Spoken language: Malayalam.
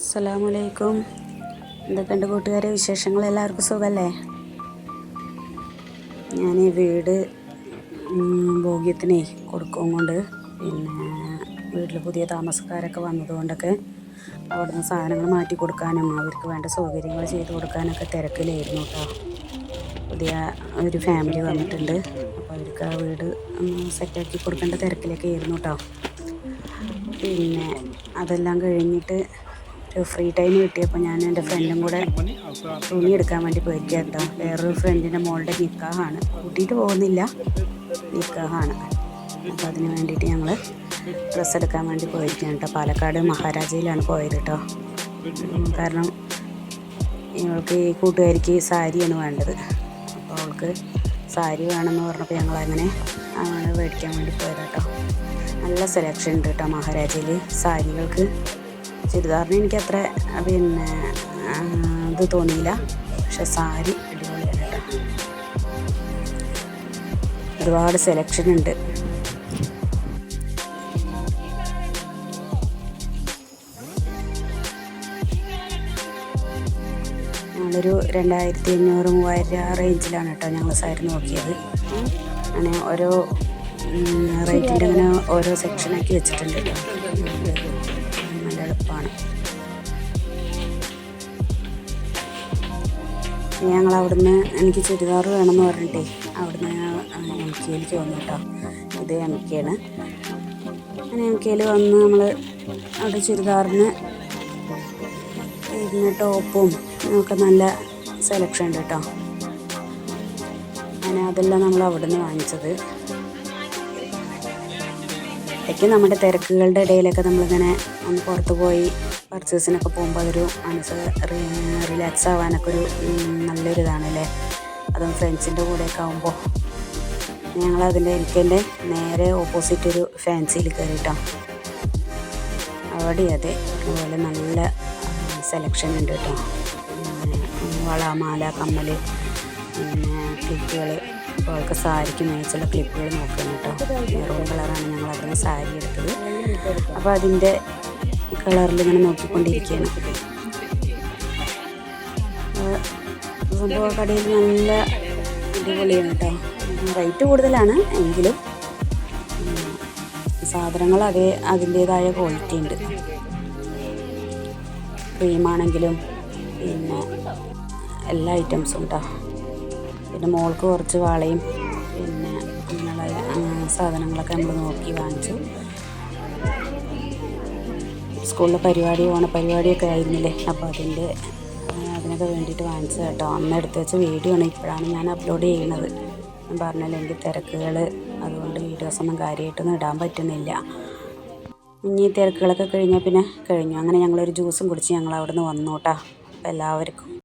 അസ്സലാമലൈക്കും. എന്തൊക്കെയുണ്ട് കൂട്ടുകാരെ വിശേഷങ്ങൾ? എല്ലാവർക്കും സുഖമല്ലേ ഞാൻ ഈ വീട് ഭോഗ്യത്തിനെ കൊടുക്കും കൊണ്ട് പിന്നെ വീട്ടിൽ പുതിയ താമസക്കാരൊക്കെ വന്നതുകൊണ്ടൊക്കെ അവിടുന്ന് സാധനങ്ങൾ മാറ്റി കൊടുക്കാനും അവർക്ക് വേണ്ട സൗകര്യങ്ങൾ ചെയ്ത് കൊടുക്കാനൊക്കെ തിരക്കിലായിരുന്നു കേട്ടോ പുതിയ ഒരു ഫാമിലി വന്നിട്ടുണ്ട്. അപ്പോൾ അവർക്ക് ആ വീട് സെറ്റാക്കി കൊടുക്കേണ്ട തിരക്കിലൊക്കെ ആയിരുന്നു കേട്ടോ പിന്നെ അതെല്ലാം കഴിഞ്ഞിട്ട് ഒരു ഫ്രീ ടൈം കിട്ടിയപ്പോൾ ഞാൻ എന്റെ ഫ്രണ്ടും കൂടെ തുണി എടുക്കാൻ വേണ്ടി പോയിരിക്കുക കേട്ടോ വേറൊരു ഫ്രണ്ടിന്റെ മോളുടെ നിക്കാഹാണ്. കൂട്ടിയിട്ട് പോകുന്നില്ല. നിക്കാഹാണ്. അപ്പോൾ അതിന് വേണ്ടിയിട്ട് ഞങ്ങൾ ഡ്രസ്സ് എടുക്കാൻ വേണ്ടി പോയിരിക്കുകയാണ് കേട്ടോ പാലക്കാട് മഹാരാജയിലാണ് പോയത് കേട്ടോ കാരണം ഞങ്ങൾക്ക് ഈ കൂട്ടുകാരിക്ക് സാരിയാണ് വേണ്ടത്. അപ്പോൾ അവൾക്ക് സാരി വേണമെന്ന് പറഞ്ഞപ്പോൾ ഞങ്ങൾ അങ്ങനെ മേടിക്കാൻ വേണ്ടി പോയത് കേട്ടോ നല്ല സെലക്ഷൻ ഉണ്ട് കേട്ടോ മഹാരാജയിൽ സാരികൾക്ക് ചുരിദാറിന് എനിക്ക് അത്ര പിന്നെ ആ, ഇത് തോന്നിയില്ല. പക്ഷെ സാരി അടിപൊളിയാണ് കേട്ടോ ഒരുപാട് സെലക്ഷൻ ഉണ്ട്. ഞങ്ങളൊരു രണ്ടായിരത്തി അഞ്ഞൂറ് മൂവായിരം രൂപ റേഞ്ചിലാണ് കേട്ടോ ഞങ്ങൾ സാരി നോക്കിയത്. അങ്ങനെ ഓരോ റേറ്റിന്റെ അങ്ങനെ ഓരോ സെക്ഷനാക്കി വെച്ചിട്ടുണ്ട് കേട്ടോ എളുപ്പമാണ് ഞങ്ങൾ അവിടുന്ന് എനിക്ക് ചുരിദാർ വേണമെന്ന് പറഞ്ഞിട്ടേ അവിടുന്ന് എം കെയിലേക്ക് വന്നു കേട്ടോ. ഇത് എം കെയാണ് അങ്ങനെ എം കെയിൽ വന്ന് നമ്മൾ അവിടെ ചുരിദാറിന് ഇരുന്ന് ടോപ്പും ഒക്കെ നല്ല സെലക്ഷൻ ഉണ്ട് കേട്ടോ. അങ്ങനെ അതെല്ലാം നമ്മൾ അവിടുന്ന് വാങ്ങിച്ചത്. ഇടയ്ക്ക് നമ്മുടെ തിരക്കുകളുടെ ഇടയിലൊക്കെ നമ്മളിങ്ങനെ ഒന്ന് പുറത്ത് പോയി പർച്ചേസിനൊക്കെ പോകുമ്പോൾ അതൊരു മനസ്സ് റിലാക്സ് ആവാനൊക്കെ ഒരു നല്ലൊരു ഇതാണല്ലേ അതും ഫ്രണ്ട്സിന്റെ കൂടെയൊക്കെ ആകുമ്പോൾ ഞങ്ങൾ അതിന്റെ എനിക്കെന്റെ നേരെ ഓപ്പോസിറ്റ് ഒരു ഫാൻസിയിൽ കയറിയിട്ടോ അവിടെ അതെ അതുപോലെ നല്ല സെലക്ഷൻ ഉണ്ട് കേട്ടോ. വള മാല കമ്മൽ പിന്നെ ക്ലിപ്പുകൾ അപ്പോൾ സാരിക്ക് മേച്ചുള്ള ക്ലിപ്പുകൾ നോക്കണം കേട്ടോ മെറൂൺ കളറാണ് ഞങ്ങൾ അവിടുന്ന് സാരി എടുത്തത്. അപ്പോൾ അതിന്റെ കളറിൽ ഇങ്ങനെ നോക്കിക്കൊണ്ടിരിക്കുകയാണ്. സംഭവ കടയിൽ നല്ല അടിപൊളിയാണ് കേട്ടോ റേറ്റ് കൂടുതലാണ് എങ്കിലും സാധനങ്ങൾ അതേ അതിന്റേതായ ക്വാളിറ്റി ഉണ്ട്. ക്രീമാണെങ്കിലും പിന്നെ എല്ലാ ഐറ്റംസും കേട്ടോ പിന്നെ മോൾക്ക് കുറച്ച് വളയും പിന്നെ അങ്ങനെയുള്ള സാധനങ്ങളൊക്കെ നമ്മൾ നോക്കി വാങ്ങിച്ചു. സ്കൂളിലെ പരിപാടി ഓണപ്പരിപാടിയൊക്കെ ആയിരുന്നില്ലേ? അപ്പോൾ അതിന്റെ അതിനൊക്കെ വേണ്ടിയിട്ട് വാങ്ങിച്ചത് കേട്ടോ. അന്ന് എടുത്ത് വെച്ച വീഡിയോ ആണ് ഇപ്പോഴാണ് ഞാൻ അപ്ലോഡ് ചെയ്യുന്നത്. ഞാൻ പറഞ്ഞല്ലോ എനിക്ക് തിരക്കുകൾ അതുകൊണ്ട് വീഡിയോസൊന്നും കാര്യമായിട്ടൊന്നും ഇടാൻ പറ്റുന്നില്ല. ഇനി തിരക്കുകളൊക്കെ കഴിഞ്ഞാൽ പിന്നെ കഴിഞ്ഞു. അങ്ങനെ ഞങ്ങളൊരു ജ്യൂസും കുടിച്ച് ഞങ്ങൾ അവിടെ നിന്ന് വന്നു കേട്ടോ അപ്പോൾ എല്ലാവർക്കും